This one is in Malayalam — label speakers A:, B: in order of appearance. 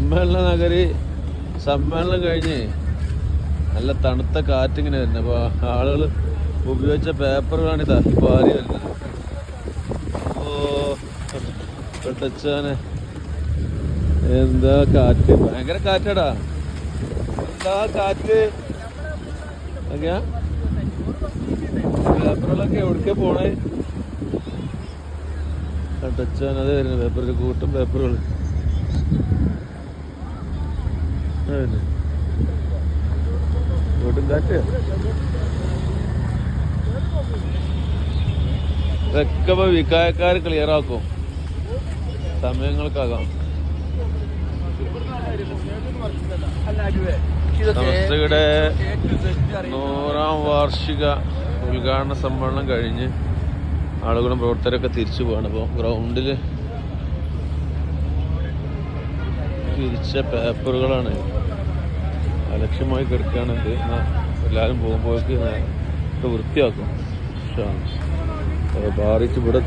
A: സമ്മേളന നഗരി സമ്മേളനം കഴിഞ്ഞ് നല്ല തണുത്ത കാറ്റിങ്ങനെ വരുന്നത് അപ്പോൾ ആളുകൾ ഉപയോഗിച്ച പേപ്പറുകളാണ് ഇതാ ഈ പാറി വരുന്നത്. ഓ പെട്ടച്ചാനെ എന്താ കാറ്റ്? ഭയങ്കര കാറ്റടാ. എന്താ കാറ്റ്? പേപ്പറുകളൊക്കെ എവിടേക്കാ പോണേ? കട്ടച്ചാൻ അത് വരുന്നത് കൂട്ടും കൂട്ടം പേപ്പറുകൾ വിക്കായക്കാർ ക്ലിയർ ആക്കും. സമയങ്ങൾക്കാകാം. സംസ്ഥയുടെ നൂറാം വാർഷിക ഉദ്ഘാടന സമ്മേളനം കഴിഞ്ഞ് ആളുകളും പ്രവർത്തകരൊക്കെ തിരിച്ചു പോവാണ്. അപ്പോൾ ഗ്രൗണ്ടിൽ തിരിച്ച പേപ്പറുകളാണ് അലക്ഷ്യമായി കിടക്കുകയാണ് എന്ത്? എല്ലാവരും പോകുമ്പോഴേക്ക് വൃത്തിയാക്കും. ബാറിച്ച് ഇവിടെ